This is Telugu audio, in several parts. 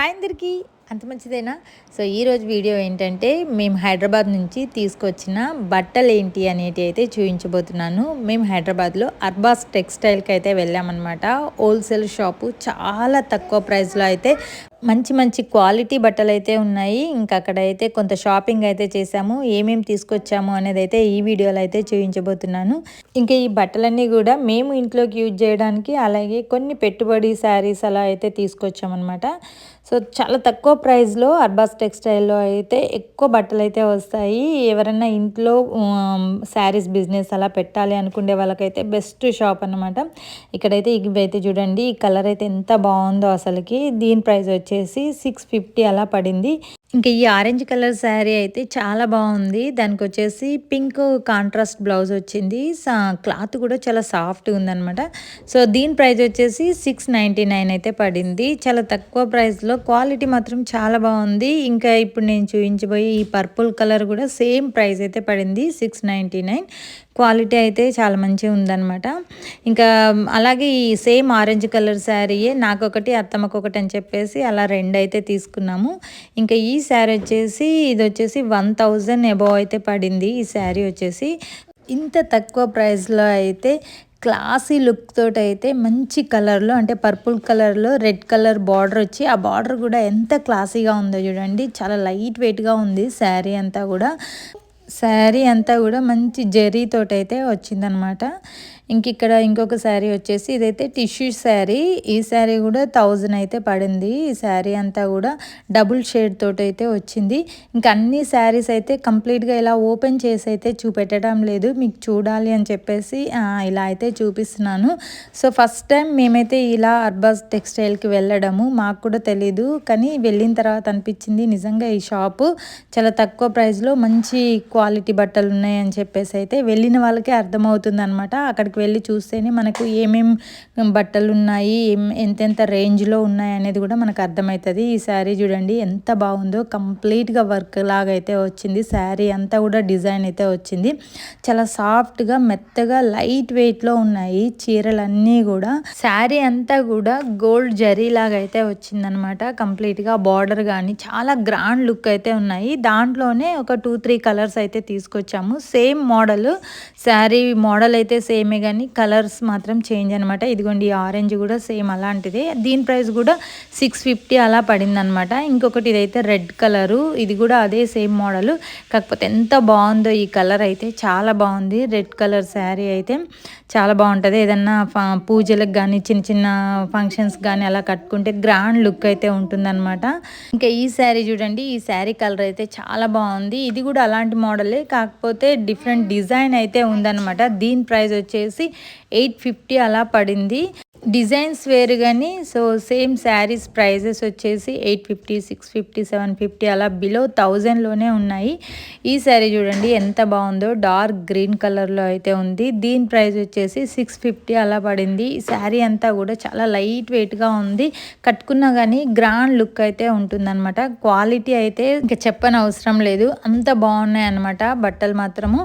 హాయ్ అందరికీ. అంత మంచిదేనా? సో ఈరోజు వీడియో ఏంటంటే మేము హైదరాబాద్ నుంచి తీసుకొచ్చిన బట్టలు ఏంటి అనేటి అయితే చూపించబోతున్నాను మేము హైదరాబాద్లో అర్బాస్ టెక్స్టైల్కి అయితే వెళ్ళామన్నమాట. హోల్సేల్ షాపు చాలా తక్కువ ప్రైస్లో అయితే మంచి మంచి క్వాలిటీ బట్టలు అయితే ఉన్నాయి. ఇంకా అక్కడ అయితే కొంత షాపింగ్ అయితే చేసాము ఏమేమి తీసుకొచ్చాము అనేది అయితే ఈ వీడియోలో అయితే చూపించబోతున్నాను. ఇంకా ఈ బట్టలన్నీ కూడా మేము ఇంట్లోకి యూజ్ చేయడానికి అలాగే కొన్ని పెట్టుబడి శారీస్ అలా అయితే తీసుకొచ్చామన్నమాట. సో చాలా తక్కువ ప్రైస్లో అర్బాస్ టెక్స్టైల్లో అయితే ఎక్కువ బట్టలు అయితే వస్తాయి. ఎవరైనా ఇంట్లో శారీస్ బిజినెస్ అలా పెట్టాలి అనుకునే వాళ్ళకైతే బెస్ట్ షాప్ అనమాట ఇక్కడైతే ఇవి అయితే చూడండి. ఈ కలర్ అయితే ఎంత బాగుందో అసలుకి. దీని ప్రైస్ వచ్చి వచ్చేసి సిక్స్ ఫిఫ్టీ అలా పడింది. ఇంకా ఈ ఆరెంజ్ కలర్ శారీ అయితే చాలా బాగుంది. దానికి వచ్చేసి పింక్ కాంట్రాస్ట్ బ్లౌజ్ వచ్చింది. క్లాత్ కూడా చాలా సాఫ్ట్గా ఉందనమాట సో దీని ప్రైస్ వచ్చేసి సిక్స్ నైంటీ నైన్ అయితే పడింది. చాలా తక్కువ ప్రైస్లో క్వాలిటీ మాత్రం చాలా బాగుంది. ఇంకా ఇప్పుడు నేను చూపించబోయే ఈ పర్పుల్ కలర్ కూడా సేమ్ ప్రైస్ అయితే పడింది. Six ninety nine. క్వాలిటీ అయితే చాలా మంచిగా ఉందన్నమాట. ఇంకా అలాగే ఈ సేమ్ ఆరెంజ్ కలర్ శారీయే నాకు ఒకటి అని చెప్పేసి అలా రెండు అయితే తీసుకున్నాము. ఇంకా ఈ శారీ వచ్చేసి ఇది వచ్చేసి వన్ థౌజండ్ అబవ్ అయితే పడింది. ఈ శారీ వచ్చేసి ఇంత తక్కువ ప్రైస్లో అయితే క్లాసీ లుక్ తోటి అయితే మంచి కలర్లో అంటే పర్పుల్ కలర్లో రెడ్ కలర్ బార్డర్ వచ్చి ఆ బార్డర్ కూడా ఎంత క్లాసీగా ఉందో చూడండి. చాలా లైట్ వెయిట్గా ఉంది శారీ అంతా కూడా. శారీ అంతా కూడా మంచి జరీతోటి అయితే వచ్చిందనమాట. ఇంక ఇక్కడ ఇంకొక శారీ వచ్చేసి ఇదైతే టిష్యూ శారీ. ఈ శారీ కూడా థౌజండ్ అయితే పడింది. ఈ శారీ అంతా కూడా డబుల్ షేడ్ తోటి అయితే వచ్చింది. ఇంకా అన్ని శారీస్ అయితే కంప్లీట్గా ఇలా ఓపెన్ చేసి అయితే చూపెట్టడం లేదు. మీకు చూడాలి అని చెప్పేసి ఇలా అయితే చూపిస్తున్నాను. సో ఫస్ట్ టైం మేమైతే ఇలా అర్బాస్ టెక్స్టైల్కి వెళ్ళడము మాకు కూడా తెలీదు. కానీ వెళ్ళిన తర్వాత అనిపించింది నిజంగా ఈ షాపు చాలా తక్కువ ప్రైస్లో మంచి క్వాలిటీ బట్టలు ఉన్నాయని చెప్పేసి అయితే వెళ్ళిన వాళ్ళకే అర్థమవుతుంది అనమాట అక్కడికి వెళ్ళి చూస్తేనే మనకు ఏమేం బట్టలు ఉన్నాయి ఏం ఎంతెంత రేంజ్లో ఉన్నాయి అనేది కూడా మనకు అర్థమవుతుంది. ఈ శారీ చూడండి ఎంత బాగుందో కంప్లీట్గా వర్క్ లాగా అయితే వచ్చింది. శారీ అంతా కూడా డిజైన్ అయితే వచ్చింది. చాలా సాఫ్ట్గా మెత్తగా లైట్ వెయిట్లో ఉన్నాయి చీరలన్నీ కూడా. శారీ అంతా కూడా గోల్డ్ జరీ లాగా అయితే వచ్చిందనమాట. కంప్లీట్గా బార్డర్ కానీ చాలా గ్రాండ్ లుక్ అయితే ఉన్నాయి. దాంట్లోనే ఒక టూ త్రీ కలర్స్ అయితే తీసుకొచ్చాము. సేమ్ మోడల్ శారీ మోడల్ అయితే సేమే కానీ కలర్స్ మాత్రం చేంజ్ అనమాట ఇదిగోండి ఈ ఆరెంజ్ కూడా సేమ్ అలాంటిదే. దీని ప్రైస్ కూడా సిక్స్ ఫిఫ్టీ అలా పడిందనమాట ఇంకొకటి ఇదైతే రెడ్ కలరు. ఇది కూడా అదే సేమ్ మోడల్. కాకపోతే ఎంత బాగుందో ఈ కలర్ అయితే. చాలా బాగుంది. రెడ్ కలర్ శారీ అయితే. చాలా బాగుంటుంది. ఏదన్నా పూజలకు కానీ చిన్న చిన్న ఫంక్షన్స్ కానీ అలా కట్టుకుంటే గ్రాండ్ లుక్ అయితే ఉంటుందన్నమాట. ఇంకా ఈ శారీ చూడండి ఈ శారీ కలర్ అయితే చాలా బాగుంది. ఇది కూడా అలాంటి మోడలే కాకపోతే డిఫరెంట్ డిజైన్ అయితే ఉందన్నమాట. దీని ప్రైస్ వచ్చేసి ఎయిట్ ఫిఫ్టీ అలా పడింది. డిజైన్స్ వేరు కానీ సో సేమ్ శారీస్ ప్రైజెస్ వచ్చేసి eight fifty six fifty seven fifty అలా బిలో థౌజండ్లోనే ఉన్నాయి. ఈ శారీ చూడండి ఎంత బాగుందో డార్క్ గ్రీన్ కలర్లో అయితే ఉంది. దీని ప్రైస్ వచ్చేసి సిక్స్ ఫిఫ్టీ అలా పడింది. ఈ శారీ అంతా కూడా చాలా లైట్ వెయిట్గా ఉంది. కట్టుకున్నా కానీ గ్రాండ్ లుక్ అయితే ఉంటుందన్నమాట. క్వాలిటీ అయితే ఇంకా చెప్పని అవసరం లేదు. అంత బాగున్నాయి అనమాట బట్టలు మాత్రము.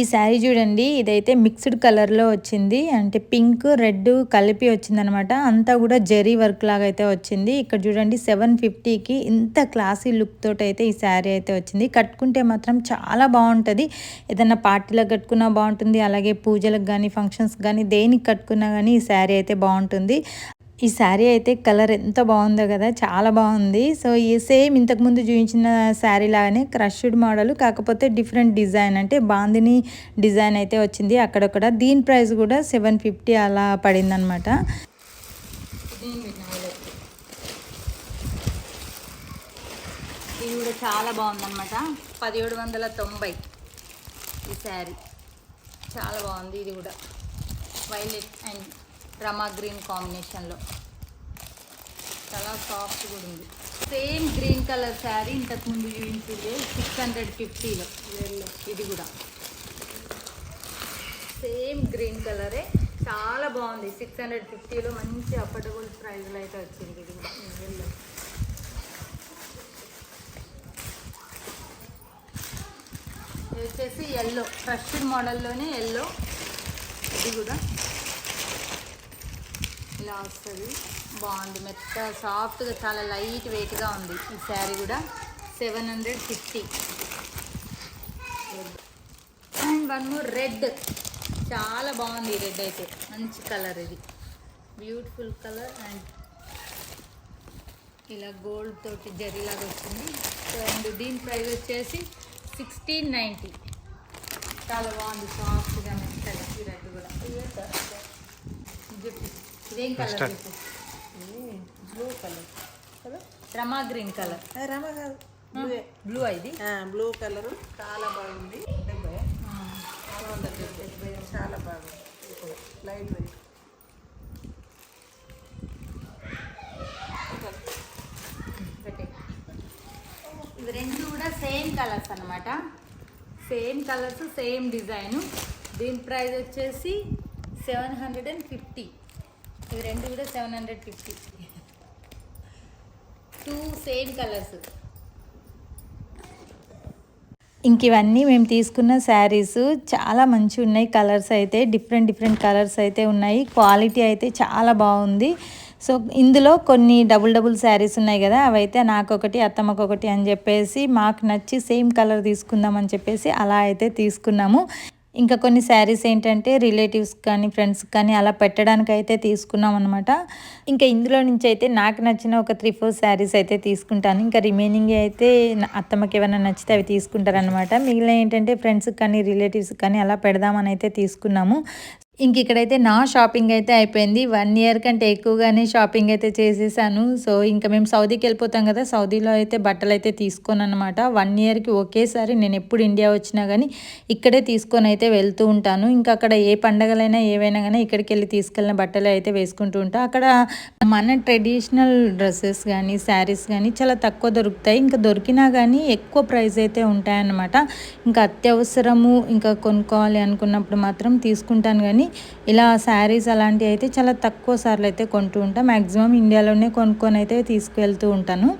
ఈ శారీ చూడండి ఇదైతే మిక్స్డ్ కలర్లో వచ్చింది. అంటే పింక్ రెడ్ కలిపి వచ్చిందనమాట. అంతా కూడా జెరీ వర్క్ లాగా అయితే వచ్చింది. ఇక్కడ చూడండి సెవెన్ ఫిఫ్టీకి ఇంత క్లాసీ లుక్ తోటి అయితే ఈ శారీ అయితే వచ్చింది. కట్టుకుంటే మాత్రం చాలా బాగుంటుంది. ఏదైనా పార్టీలకు కట్టుకున్నా బాగుంటుంది. అలాగే పూజలకు కానీ ఫంక్షన్స్ కానీ దేనికి కట్టుకున్నా కానీ ఈ శారీ అయితే బాగుంటుంది. ఈ శారీ అయితే కలర్ ఎంత బాగుందో కదా చాలా బాగుంది. సో ఈ సేమ్ ఇంతకుముందు చూపించిన శారీ లాగానే క్రష్డ్ మోడల్ కాకపోతే డిఫరెంట్ డిజైన్. అంటే బాందిని డిజైన్ అయితే వచ్చింది అక్కడక్కడ. దీని ప్రైస్ కూడా సెవెన్ ఫిఫ్టీ అలా పడిందనమాట. ఇది కూడా చాలా బాగుందన్నమాట పదిహేడు వందల తొంభై ఈ శారీ. చాలా బాగుంది ఇది కూడా. వైలెట్ అండ్ రమా గ్రీన్ కాంబినేషన్లో. చాలా సాఫ్ట్ కూడా ఉంది. సేమ్ గ్రీన్ కలర్ శారీ ఇంతకుముందు చూపించింది సిక్స్ హండ్రెడ్ ఫిఫ్టీలో ఇది కూడా. సేమ్ గ్రీన్ కలరే చాలా బాగుంది. సిక్స్ హండ్రెడ్ ఫిఫ్టీలో మంచి అఫోర్డబుల్ ప్రైజ్లో అయితే వచ్చింది ఇది కూడా. ఎల్లో ఇది వచ్చేసి ఎల్లో ఫ్రెష్ మోడల్లోనే ఎల్లో ఇది కూడా. ఇలా వస్తుంది. బాగుంది. మెత్త సాఫ్ట్గా చాలా లైట్ వెయిట్గా ఉంది ఈ శారీ కూడా. Seven hundred fifty. And one more red. చాలా బాగుంది ఈ రెడ్ అయితే. మంచి కలర్ ఇది. బ్యూటిఫుల్ కలర్ అండ్ ఇలా గోల్డ్ తోటి జరీలాగా వచ్చింది. అండ్ దీని ప్రైస్ వచ్చేసి సిక్స్టీన్ నైంటీ. చాలా బాగుంది. సాఫ్ట్గా మెత్తగా ఈ రెడ్ కూడా. జుట్టు ఇదేం కలర్ బ్లూ కలర్ కదా రమా గ్రీన్ కలర్ రమ కాదు. బ్లూ ఇది? బ్లూ కలర్ చాలా బాగుంది. డెబ్బై చాలా డెబ్బై చాలా బాగుంది. లైట్ వెయిట్ ఇవి రెండు కూడా సేమ్ కలర్స్ అన్నమాట. సేమ్ కలర్స్ సేమ్ డిజైన్ దీని ప్రైస్ వచ్చేసి సెవెన్ హండ్రెడ్ అండ్ ఫిఫ్టీ ఇవి రెండు కూడా seven hundred fifty. Two same colours. ఇంక ఇవన్నీ మేము తీసుకున్న శారీస్ చాలా మంచి ఉన్నాయి. కలర్స్ అయితే డిఫరెంట్ డిఫరెంట్ కలర్స్ అయితే ఉన్నాయి. క్వాలిటీ అయితే చాలా బాగుంది. సో ఇందులో కొన్ని డబుల్ డబుల్ శారీస్ ఉన్నాయి కదా అవైతే నాకు ఒకటి అత్తమ్మకు ఒకటి అని చెప్పేసి మాకు నచ్చి సేమ్ కలర్ తీసుకుందాం అని చెప్పేసి అలా అయితే తీసుకున్నాము. ఇంకా కొన్ని శారీస్ ఏంటంటే రిలేటివ్స్ కానీ ఫ్రెండ్స్ కానీ అలా పెట్టడానికి అయితే తీసుకున్నాం అనమాట ఇంకా ఇందులో నుంచి అయితే నాకు నచ్చిన ఒక త్రీ ఫోర్ శారీస్ అయితే తీసుకుంటాను. ఇంకా రిమైనింగ్ అయితే నా అత్తమ్మకి ఏమైనా నచ్చితే అవి తీసుకుంటారనమాట మిగిలిన ఏంటంటే ఫ్రెండ్స్కి కానీ రిలేటివ్స్కి కానీ అలా పెడదామని అయితే తీసుకున్నాము. ఇంక ఇక్కడైతే నా షాపింగ్ అయితే అయిపోయింది. వన్ ఇయర్ కంటే ఎక్కువగానే షాపింగ్ అయితే చేసేసాను. సో ఇంకా మేము సౌదీకి వెళ్ళిపోతాం కదా సౌదీలో అయితే బట్టలు అయితే తీసుకోను అనమాట వన్ ఇయర్కి ఒకేసారి నేను ఎప్పుడు ఇండియా వచ్చినా కానీ ఇక్కడే తీసుకొని అయితే వెళ్తూ ఉంటాను. ఇంకా అక్కడ ఏ పండగలైనా ఏవైనా కానీ ఇక్కడికి వెళ్ళి తీసుకెళ్ళిన బట్టలు అయితే వేసుకుంటూ ఉంటా. అక్కడ మన ట్రెడిషనల్ డ్రెస్సెస్ కానీ శారీస్ కానీ చాలా తక్కువ దొరుకుతాయి. ఇంకా దొరికినా కానీ ఎక్కువ ప్రైస్ అయితే ఉంటాయన్నమాట. ఇంకా అత్యవసరము ఇంకా కొనుక్కోవాలి అనుకున్నప్పుడు మాత్రం తీసుకుంటాను కానీ ఇలా శారీస్ అలాంటివి అయితే చాలా తక్కువ సార్లు అయితే కొంటూ ఉంటాను మ్యాక్సిమం ఇండియాలోనే కొనుక్కొని అయితే తీసుకువెళ్తూ ఉంటాను.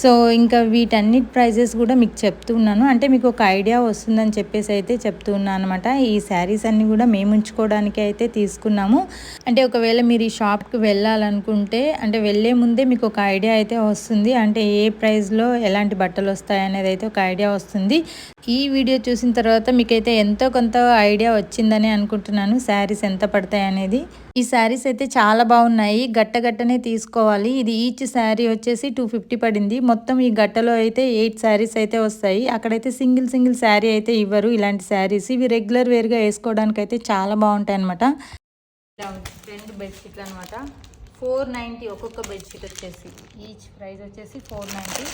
సో ఇంకా వీటన్నిటి ప్రైజెస్ కూడా మీకు చెప్తూ ఉన్నాను. అంటే మీకు ఒక ఐడియా వస్తుందని చెప్పేసి అయితే చెప్తూ ఉన్నాను అనమాట ఈ శారీస్ అన్నీ కూడా మేము ఉంచుకోవడానికి అయితే తీసుకున్నాము. అంటే ఒకవేళ మీరు ఈ షాప్కి వెళ్ళాలనుకుంటే అంటే వెళ్ళే ముందే మీకు ఒక ఐడియా అయితే వస్తుంది. అంటే ఏ ప్రైస్లో ఎలాంటి బట్టలు వస్తాయి అనేది అయితే ఒక ఐడియా వస్తుంది. ఈ వీడియో చూసిన తర్వాత మీకైతే ఎంతో కొంత ఐడియా వచ్చిందని అనుకుంటున్నాను. శారీస్ ఎంత పడతాయి అనేది. ఈ శారీస్ అయితే చాలా బాగున్నాయి. గట్ట గట్టనే తీసుకోవాలి. ఇది ఈచ్ శారీ వచ్చేసి టూ ఫిఫ్టీ పడింది. మొత్తం ఈ గట్టలో అయితే ఎయిట్ శారీస్ అయితే వస్తాయి. అక్కడైతే సింగిల్ సింగిల్ శారీ అయితే ఇవ్వరు. ఇలాంటి శారీస్ ఇవి రెగ్యులర్ వేర్గా వేసుకోవడానికి అయితే చాలా బాగుంటాయి అనమాట రెండు బెడ్షీట్లు అనమాట ఫోర్ నైంటీ ఒక్కొక్క బెడ్షీట్ వచ్చేసి. ఈచ్ ప్రైస్ వచ్చేసి ఫోర్ నైంటీ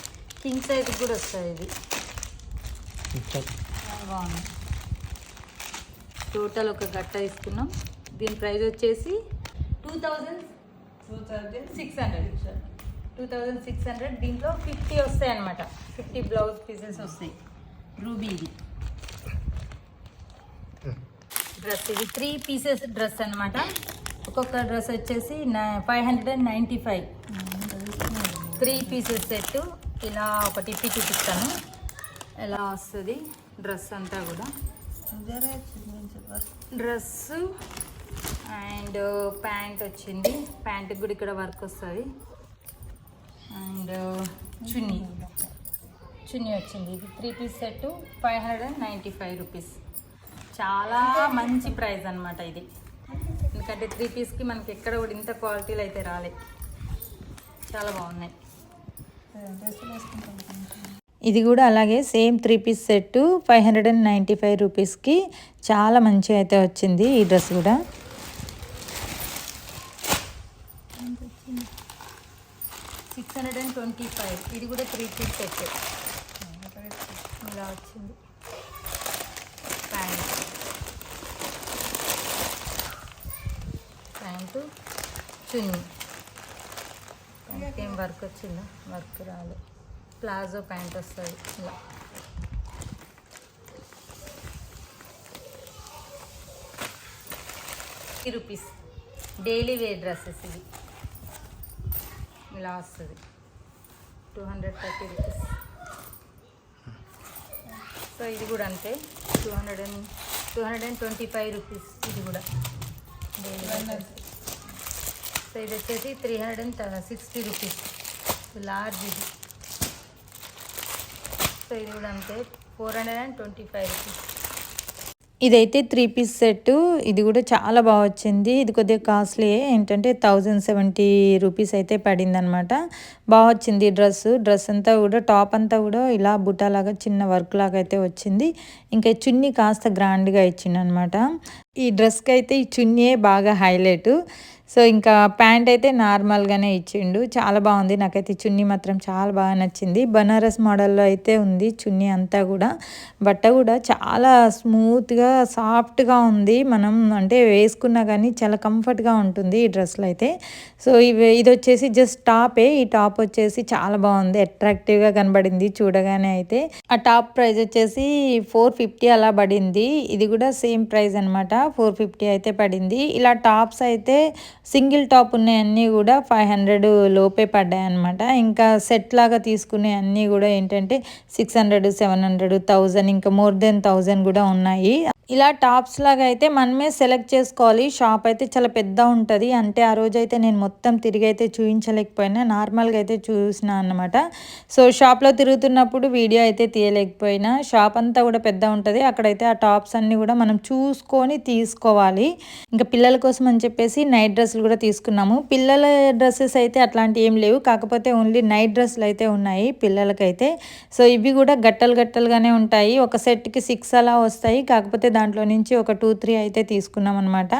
కింగ్ సైజ్ కూడా వస్తుంది ఇది. బాగుంది. టోటల్ ఒక గట్ట తీసుకున్నాం. దీని ప్రైస్ వచ్చేసి two thousand two thousand six hundred. Two thousand six hundred. దీంట్లో ఫిఫ్టీ వస్తాయి అనమాట ఫిఫ్టీ బ్లౌజ్ పీసెస్ వస్తాయి. రూబీ ఇది. డ్రెస్ ఇది. త్రీ పీసెస్ డ్రెస్ అనమాట ఒక్కొక్క డ్రెస్ వచ్చేసి five hundred and ninety five. Three pieces set ఇలా ఒకటి ఇప్పి చూపిస్తాను. ఎలా వస్తుంది డ్రెస్ అంతా కూడా. డ్రెస్ అండ్ ప్యాంట్ వచ్చింది. ప్యాంట్కి కూడా ఇక్కడ వర్క్ వస్తుంది. అండ్ చున్నీ. చున్నీ వచ్చింది. ఇది three piece set five hundred and ninety five rupees. చాలా మంచి ప్రైస్ అనమాట ఇది. ఎందుకంటే త్రీ పీస్కి మనకి ఎక్కడ కూడా ఇంత క్వాలిటీలు అయితే రాలే. చాలా బాగున్నాయి. ఇది కూడా అలాగే same three piece set five hundred and ninety five రూపీస్కి చాలా మంచిగా అయితే వచ్చింది ఈ డ్రెస్ కూడా. Six hundred and twenty five. ఇది కూడా త్రీ పీస్ సెట్. ఇలా వచ్చింది. ప్యాంట్. ప్యాంటు చున్నీ. ప్యాంట్ ఏం వర్క్ వచ్చిందా? వర్క్ రాలేదు ప్లాజో ప్యాంట్ వస్తుంది. ఇలా. Fifty rupees daily wear dresses ఇవి. ఇలా వస్తుంది. Two hundred thirty rupees so ఇది కూడా అంతే. Two hundred and two hundred and twenty five rupees ఇది కూడా. డైలీ సో ఇది వచ్చేసి three hundred and sixty rupees large ఇది. సో ఇది కూడా అంతే four hundred and twenty five rupees. ఇదైతే త్రీ పీస్ సెట్ ఇది కూడా చాలా బాగా వచ్చింది. ఇది కొద్దిగా కాస్ట్లీ ఏంటంటే థౌజండ్ సెవెంటీ రూపీస్ అయితే పడింది అనమాట బాగా వచ్చింది డ్రెస్. డ్రెస్ అంతా కూడా టాప్ అంతా కూడా ఇలా బుట్టాలాగా చిన్న వర్క్ లాగా అయితే వచ్చింది. ఇంకా చున్నీ కాస్త గ్రాండ్గా ఇచ్చింది అనమాట ఈ డ్రెస్కి అయితే ఈ చున్నీయే బాగా హైలైట్. సో ఇంకా ప్యాంట్ అయితే నార్మల్గానే ఇచ్చిండు. చాలా బాగుంది. నాకైతే చున్నీ మాత్రం చాలా బాగా నచ్చింది. బనారస్ మోడల్లో అయితే ఉంది చున్నీ అంతా కూడా. బట్ట కూడా చాలా స్మూత్గా సాఫ్ట్గా ఉంది. మనం అంటే వేసుకున్నా కానీ చాలా కంఫర్ట్గా ఉంటుంది ఈ డ్రెస్లో అయితే. సో ఇవి ఇది వచ్చేసి జస్ట్ టాపే. ఈ టాప్ వచ్చేసి చాలా బాగుంది. అట్రాక్టివ్గా కనబడింది చూడగానే అయితే. ఆ టాప్ ప్రైస్ వచ్చేసి ఫోర్ ఫిఫ్టీ అలా పడింది. ఇది కూడా సేమ్ ప్రైస్ అనమాట ఫోర్ ఫిఫ్టీ అయితే పడింది. ఇలా టాప్స్ అయితే సింగిల్ టాప్ ఉన్నాయన్నీ కూడా ఫైవ్ హండ్రెడ్ లోపే పడ్డాయి అనమాట ఇంకా సెట్ లాగా తీసుకునే అన్నీ కూడా ఏంటంటే six hundred seven hundred thousand ఇంకా మోర్ దెన్ థౌజండ్ కూడా ఉన్నాయి. ఇలా టాప్స్ లాగా అయితే మనమే సెలెక్ట్ చేసుకోవాలి. షాప్ అయితే చాలా పెద్ద ఉంటుంది. అంటే ఆ రోజు అయితే నేను మొత్తం తిరిగి అయితే చూపించలేకపోయినా నార్మల్గా అయితే చూసినా అన్నమాట. సో షాప్లో తిరుగుతున్నప్పుడు వీడియో అయితే తీయలేకపోయినా. షాప్ అంతా కూడా పెద్ద ఉంటుంది. అక్కడైతే ఆ టాప్స్ అన్నీ కూడా మనం చూసుకొని తీసుకోవాలి. ఇంకా పిల్లల కోసం అని చెప్పేసి నైట్ డ్రెస్సులు కూడా తీసుకున్నాము. పిల్లల డ్రెస్సెస్ అయితే అట్లాంటివి ఏం లేవు. కాకపోతే ఓన్లీ నైట్ డ్రెస్సులు అయితే ఉన్నాయి పిల్లలకైతే. సో ఇవి కూడా గట్టలు గట్టలుగానే ఉంటాయి. ఒక సెట్కి సిక్స్ అలా వస్తాయి. కాకపోతే దాంట్లో నుంచి ఒక టూ త్రీ అయితే తీసుకున్నాం అనమాట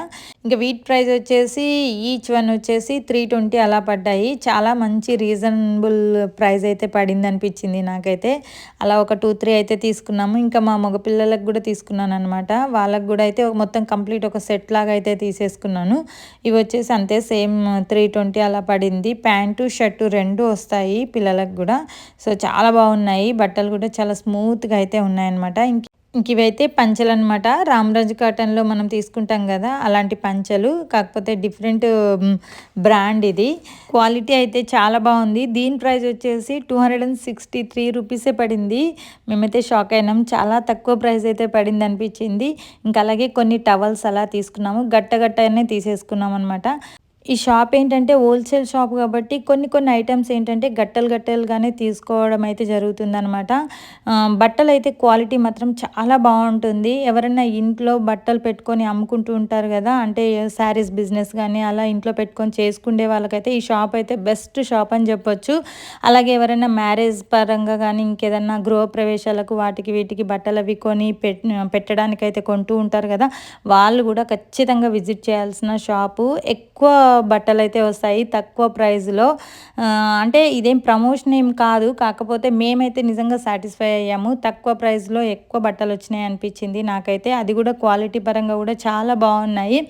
ఇంకా వీట్ ప్రైస్ వచ్చేసి ఈచ్ వన్ వచ్చేసి త్రీ ట్వంటీ అలా పడ్డాయి. చాలా మంచి రీజనబుల్ ప్రైస్ అయితే పడింది అనిపించింది నాకైతే. అలా ఒక టూ త్రీ అయితే తీసుకున్నాము. ఇంకా మా మగ పిల్లలకు కూడా తీసుకున్నాను అనమాట వాళ్ళకు కూడా అయితే మొత్తం కంప్లీట్ ఒక సెట్ లాగా అయితే తీసేసుకున్నాను. ఇవి వచ్చేసి అంతే సేమ్ త్రీ ట్వంటీ అలా పడింది. ప్యాంటు షర్టు రెండు వస్తాయి పిల్లలకు కూడా. సో చాలా బాగున్నాయి. బట్టలు కూడా చాలా స్మూత్గా అయితే ఉన్నాయన్నమాట ఇంక ఇంక ఇవైతే పంచలు అనమాట రామరాజు కాటన్లో మనం తీసుకుంటాం కదా అలాంటి పంచలు. కాకపోతే డిఫరెంట్ బ్రాండ్ ఇది. క్వాలిటీ అయితే చాలా బాగుంది. దీని ప్రైస్ వచ్చేసి two hundred and sixty three రూపీసే పడింది. మేమైతే షాక్ అయినాం. చాలా తక్కువ ప్రైస్ అయితే పడింది అనిపించింది. ఇంకా అలాగే కొన్ని టవల్స్ అలా తీసుకున్నాము. గట్టగట్టనే తీసేసుకున్నాం అనమాట ఈ షాప్ ఏంటంటే హోల్సేల్ షాప్ కాబట్టి కొన్ని కొన్ని ఐటమ్స్ ఏంటంటే గట్టలు గట్టలుగానే తీసుకోవడం అయితే జరుగుతుందనమాట బట్టలు అయితే క్వాలిటీ మాత్రం చాలా బాగుంటుంది. ఎవరైనా ఇంట్లో బట్టలు పెట్టుకొని అమ్ముకుంటూ ఉంటారు కదా అంటే శారీస్ బిజినెస్ కానీ అలా ఇంట్లో పెట్టుకొని చేసుకునే వాళ్ళకైతే ఈ షాప్ అయితే బెస్ట్ షాప్ అని చెప్పొచ్చు. అలాగే ఎవరైనా మ్యారేజ్ పరంగా కానీ ఇంకేదన్నా గృహ ప్రవేశాలకు వాటికి వీటికి బట్టలు అవి కొని పెట్టడానికి అయితే కొంటూ ఉంటారు కదా వాళ్ళు కూడా ఖచ్చితంగా విజిట్ చేయాల్సిన షాపు ఎక్కువ బట్టలు అయితే వస్తాయి. తక్కువ ప్రైస్లో. అంటే ఇదేం ప్రమోషన్ ఏం కాదు. కాకపోతే మేమైతే నిజంగా సాటిస్ఫై అయ్యాము. తక్కువ ప్రైస్లో ఎక్కువ బట్టలు వచ్చినాయి అనిపించింది నాకైతే. అది కూడా క్వాలిటీ పరంగా కూడా చాలా బాగున్నాయి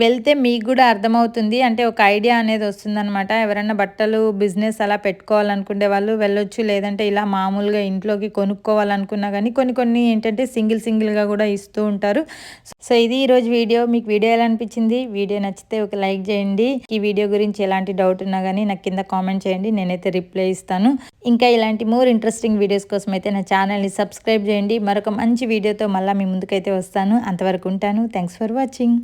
వెళ్తే మీకు కూడా అర్థమవుతుంది. అంటే ఒక ఐడియా అనేది వస్తుందన్నమాట. ఎవరైనా బట్టలు బిజినెస్ అలా పెట్టుకోవాలనుకునే వాళ్ళు వెళ్ళొచ్చు. లేదంటే ఇలా మామూలుగా ఇంట్లోకి కొనుక్కోవాలనుకున్నా కానీ కొన్ని కొన్ని ఏంటంటే సింగిల్ సింగిల్గా కూడా ఇస్తూ ఉంటారు. సో ఇది ఈరోజు వీడియో. మీకు వీడియో ఎలా అనిపించింది? వీడియో నచ్చితే ఒక లైక్ చేయండి. ఈ వీడియో గురించి ఎలాంటి డౌట్ ఉన్నా కానీ నాకు కింద కామెంట్ చేయండి. నేనైతే రిప్లై ఇస్తాను. ఇంకా ఇలాంటి మోర్ ఇంట్రెస్టింగ్ వీడియోస్ కోసం అయితే నా ఛానల్ని సబ్స్క్రైబ్ చేయండి. మరొక మంచి వీడియోతో మళ్ళీ మీ ముందుకైతే వస్తాను. అంతవరకు ఉంటాను. Thanks for watching.